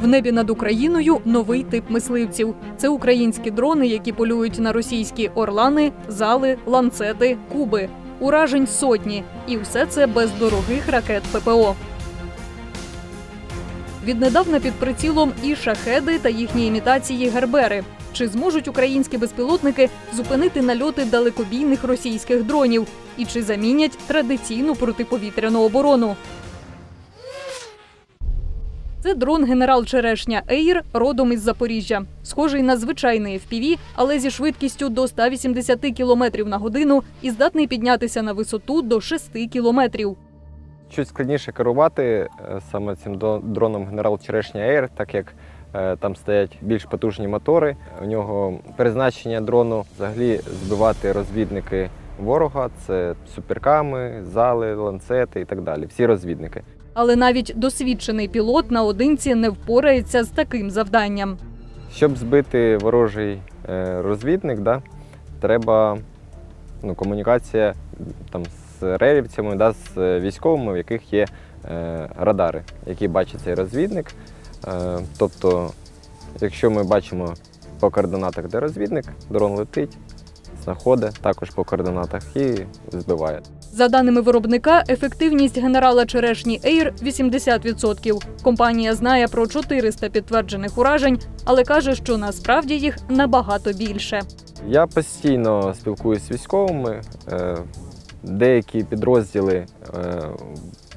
В небі над Україною новий тип мисливців. Це українські дрони, які полюють на російські орлани, зали, ланцети, куби. Уражень сотні. І все це без дорогих ракет ППО. Віднедавна під прицілом і шахеди та їхні імітації гербери. Чи зможуть українські безпілотники зупинити нальоти далекобійних російських дронів? І чи замінять традиційну протиповітряну оборону? Це дрон генерал Черешня Ейр родом із Запоріжжя. Схожий на звичайний FPV, але зі швидкістю до 180 км на годину і здатний піднятися на висоту до 6 кілометрів. Чуть складніше керувати е, саме цим дроном генерал Черешня Air, так як е, там стоять більш потужні мотори. У нього призначення дрону взагалі збивати розвідники ворога. Це суперками, зали, ланцети і так далі. Всі розвідники. Але навіть досвідчений пілот наодинці не впорається з таким завданням. Щоб збити ворожий е, розвідник, да, треба ну, комунікація там, з релівцями, да, з е, військовими, в яких є е, радари, які бачить цей розвідник. Е, тобто, якщо ми бачимо по координатах, де розвідник, дрон летить, знаходить також по координатах і збиває. За даними виробника, ефективність генерала Черешні Ейр 80%. Компанія знає про 400 підтверджених уражень, але каже, що насправді їх набагато більше. Я постійно спілкуюся з військовими. Деякі підрозділи е,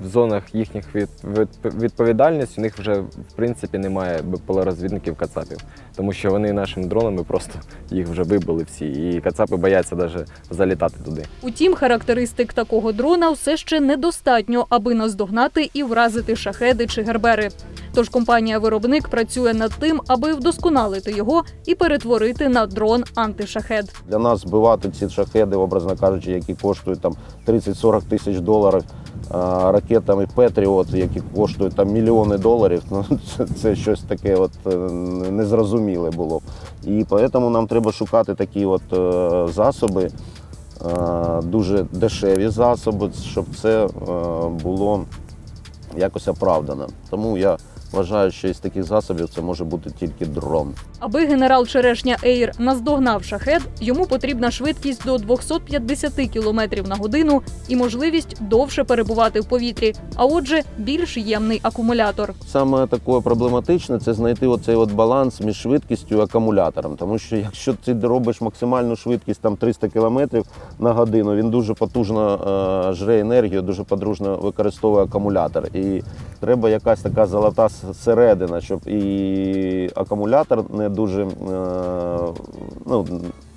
в зонах їхніх від, від- відповідальності у них вже в принципі немає БПЛА-розвідників кацапів, тому що вони нашими дронами просто їх вже вибили всі, і кацапи бояться навіть залітати туди. Утім, характеристик такого дрона все ще недостатньо, аби наздогнати і вразити шахеди чи гербери. Тож компанія-виробник працює над тим, аби вдосконалити його і перетворити на дрон антишахед. Для нас збивати ці шахеди, образно кажучи, які коштують там 30-40 тисяч доларів ракетами Петріот, які коштують там мільйони доларів. Ну це, це щось таке, от е, незрозуміле було. І тому нам треба шукати такі от е, засоби, е, дуже дешеві засоби, щоб це було якось оправдано. Тому я вважаю, що із таких засобів це може бути тільки дрон. Аби генерал Черешня Ейр наздогнав шахед, йому потрібна швидкість до 250 км на годину і можливість довше перебувати в повітрі, а отже, більш ємний акумулятор. Саме таке проблематичне це знайти оцей от баланс між швидкістю і акумулятором. Тому що якщо ти робиш максимальну швидкість там 300 км на годину, він дуже потужно е, жре енергію, дуже потужно використовує акумулятор. І треба якась така золота середина, щоб і акумулятор не дуже, е, ну,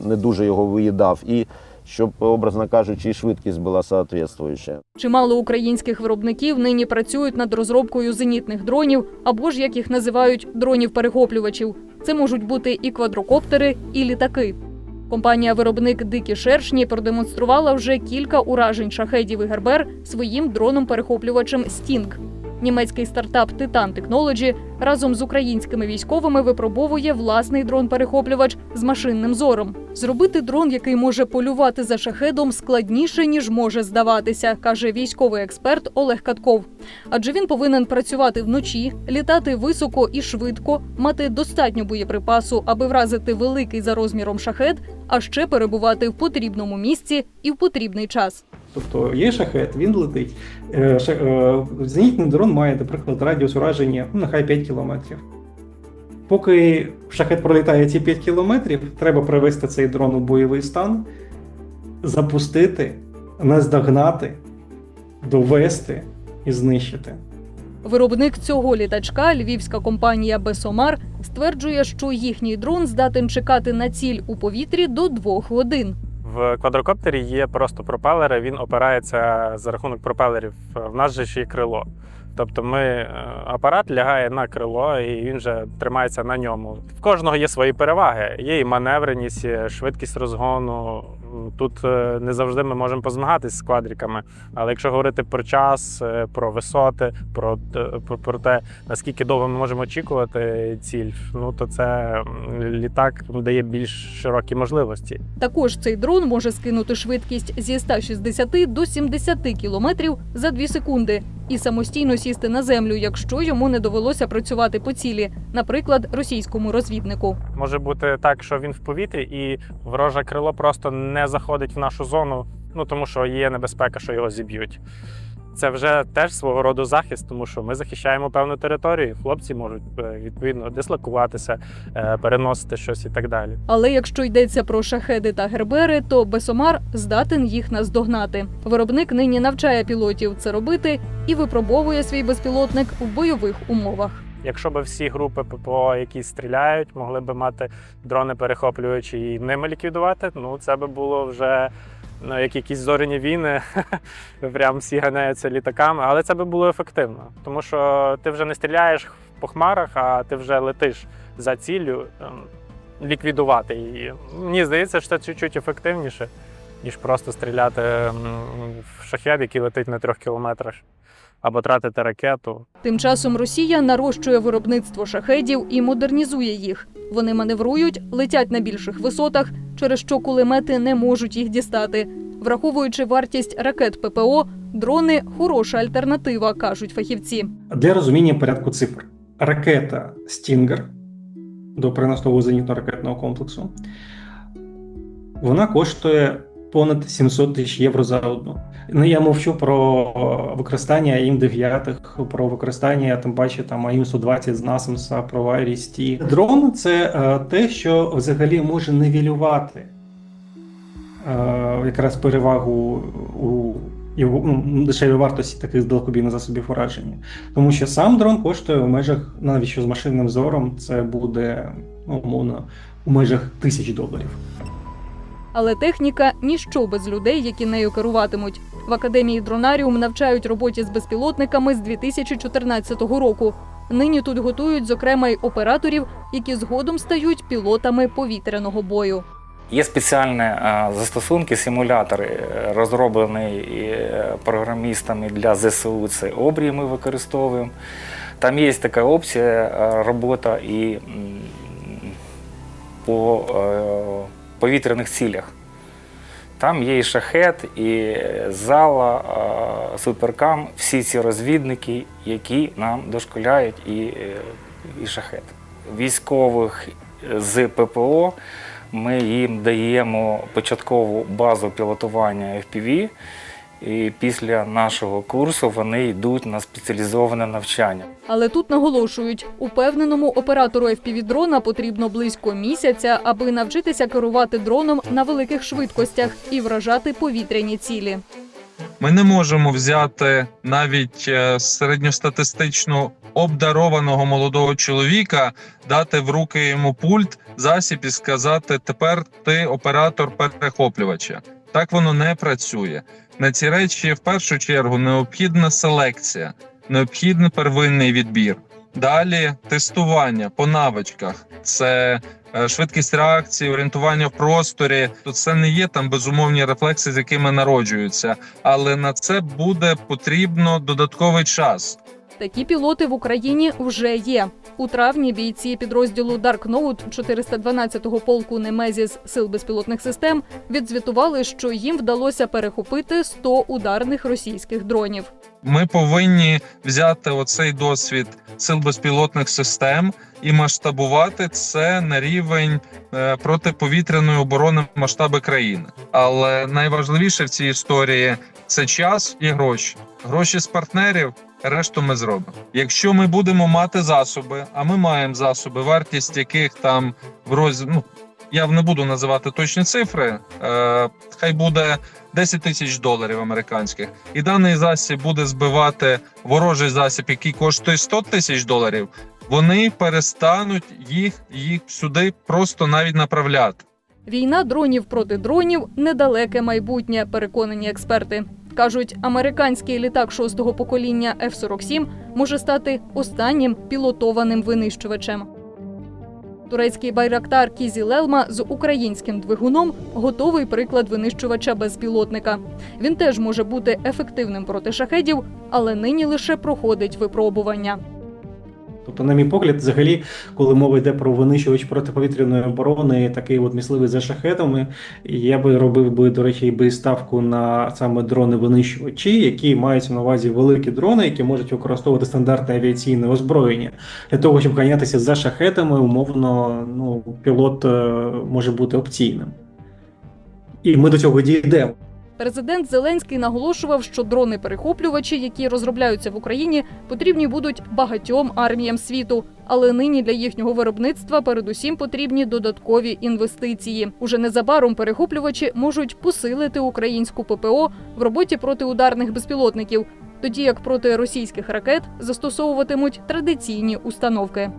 не дуже його виїдав, і щоб, образно кажучи, і швидкість була соответствуюча. Чимало українських виробників нині працюють над розробкою зенітних дронів або ж як їх називають дронів-перехоплювачів. Це можуть бути і квадрокоптери, і літаки. Компанія-виробник Дикі Шершні продемонструвала вже кілька уражень шахедів і гербер своїм дроном-перехоплювачем Стінг. Німецький стартап Titan Technology разом з українськими військовими випробовує власний дрон-перехоплювач з машинним зором. Зробити дрон, який може полювати за шахедом, складніше ніж може здаватися, каже військовий експерт Олег Катков. Адже він повинен працювати вночі, літати високо і швидко, мати достатньо боєприпасу, аби вразити великий за розміром шахед, а ще перебувати в потрібному місці і в потрібний час. Тобто є шахет, він летить. Е, е, Зенітний дрон має, наприклад, радіус ураження ну, нехай 5 кілометрів. Поки шахет пролітає ці 5 кілометрів, треба привести цей дрон у бойовий стан, запустити, наздогнати, довести і знищити. Виробник цього літачка, львівська компанія Бесомар, стверджує, що їхній дрон здатен чекати на ціль у повітрі до двох годин. В квадрокоптері є просто пропелери, він опирається за рахунок пропелерів. В нас же ще є крило. Тобто ми, е, апарат лягає на крило і він вже тримається на ньому. В кожного є свої переваги. Є і маневреність, і швидкість розгону. Тут е, не завжди ми можемо позмагатися з квадриками. Але якщо говорити про час, е, про висоти, про, е, про, про те, наскільки довго ми можемо очікувати ціль, ну то це літак дає більш широкі можливості. Також цей дрон може скинути швидкість зі 160 до 70 кілометрів за 2 секунди. І самостійно сісти на землю, якщо йому не довелося працювати по цілі, наприклад, російському розвіднику. Може бути так, що він в повітрі, і вороже крило просто не заходить в нашу зону, ну тому що є небезпека, що його зіб'ють. Це вже теж свого роду захист, тому що ми захищаємо певну територію. Хлопці можуть е, відповідно дислокуватися, е, переносити щось і так далі. Але якщо йдеться про шахеди та гербери, то Бесомар здатен їх наздогнати. Виробник нині навчає пілотів це робити і випробовує свій безпілотник в бойових умовах. Якщо б всі групи ППО, які стріляють, могли б мати дрони перехоплюючі і ними ліквідувати, ну це би було вже ну, як якісь зоряні війни. Прям всі ганяються літаками, але це би було ефективно, тому що ти вже не стріляєш по хмарах, а ти вже летиш за ціллю ем, ліквідувати її. Мені здається, що це чуть-чуть ефективніше, ніж просто стріляти ем, в шахет, який летить на трьох кілометрах, або тратити ракету. Тим часом Росія нарощує виробництво шахедів і модернізує їх. Вони маневрують, летять на більших висотах, через що кулемети не можуть їх дістати. Враховуючи вартість ракет ППО, дрони хороша альтернатива, кажуть фахівці. Для розуміння порядку цифр. Ракета Стінгер до переносного зенітно-ракетного комплексу. Вона коштує понад 700 тисяч євро за одну. Ну я мовчу про використання АІМ 9, про використання, тим паче там АІМ 120 з Насамса, про Айріс-Ті. Дрон це е, те, що взагалі може нивелювати е, якраз перевагу у його ну, дешевій вартості таких далекобійних засобів ураження. Тому що сам дрон коштує в межах, навіть що з машинним зором, це буде ну, умовно у межах тисяч доларів. Але техніка ніщо без людей, які нею керуватимуть. В академії Дронаріум навчають роботі з безпілотниками з 2014 року. Нині тут готують, зокрема, й операторів, які згодом стають пілотами повітряного бою. Є спеціальні е, застосунки, симулятори, е, розроблені е, програмістами для ЗСУ. Це обрії ми використовуємо. Там є така опція робота і по повітряних цілях. Там є і шахет, і зала, суперкам, всі ці розвідники, які нам дошколяють, і, е, і шахет. Військових з ППО ми їм даємо початкову базу пілотування FPV, і після нашого курсу вони йдуть на спеціалізоване навчання. Але тут наголошують, упевненому оператору FPV-дрона потрібно близько місяця, аби навчитися керувати дроном на великих швидкостях і вражати повітряні цілі. Ми не можемо взяти навіть е, середньостатистично обдарованого молодого чоловіка, дати в руки йому пульт, засіб і сказати: тепер ти оператор перехоплювача. Так воно не працює. На ці речі в першу чергу необхідна селекція, необхідний первинний відбір. Далі тестування по навичках. Це е, швидкість реакції, орієнтування в просторі. То це не є там безумовні рефлекси, з якими народжуються, але на це буде потрібно додатковий час. Такі пілоти в Україні вже є. У травні бійці підрозділу Note 412-го полку Немезіс сил безпілотних систем відзвітували, що їм вдалося перехопити 100 ударних російських дронів. Ми повинні взяти оцей досвід сил безпілотних систем і масштабувати це на рівень е, протиповітряної оборони масштаби країни. Але найважливіше в цій історії це час і гроші. Гроші з партнерів. Решту ми зробимо. Якщо ми будемо мати засоби, а ми маємо засоби, вартість яких там в роз... ну, я не буду називати точні цифри. Е, хай буде 10 тисяч доларів американських, і даний засіб буде збивати ворожий засіб, який коштує 100 тисяч доларів. Вони перестануть їх, їх сюди просто навіть направляти. Війна дронів проти дронів недалеке майбутнє, переконані експерти. Кажуть, американський літак шостого покоління F-47 може стати останнім пілотованим винищувачем. Турецький байрактар Кізі Лелма з українським двигуном готовий приклад винищувача безпілотника. Він теж може бути ефективним проти шахедів, але нині лише проходить випробування. Тобто, на мій погляд, взагалі, коли мова йде про винищувач протиповітряної оборони, такий от місливий за шахетами, я би робив би, до речі, би ставку на саме дрони-винищувачі, які мають на увазі великі дрони, які можуть використовувати стандартне авіаційне озброєння для того, щоб ганятися за шахетами, умовно, ну, пілот е, може бути опційним. І ми до цього дійдемо. Президент Зеленський наголошував, що дрони-перехоплювачі, які розробляються в Україні, потрібні будуть багатьом арміям світу. Але нині для їхнього виробництва передусім потрібні додаткові інвестиції. Уже незабаром перехоплювачі можуть посилити українську ППО в роботі проти ударних безпілотників, тоді як проти російських ракет застосовуватимуть традиційні установки.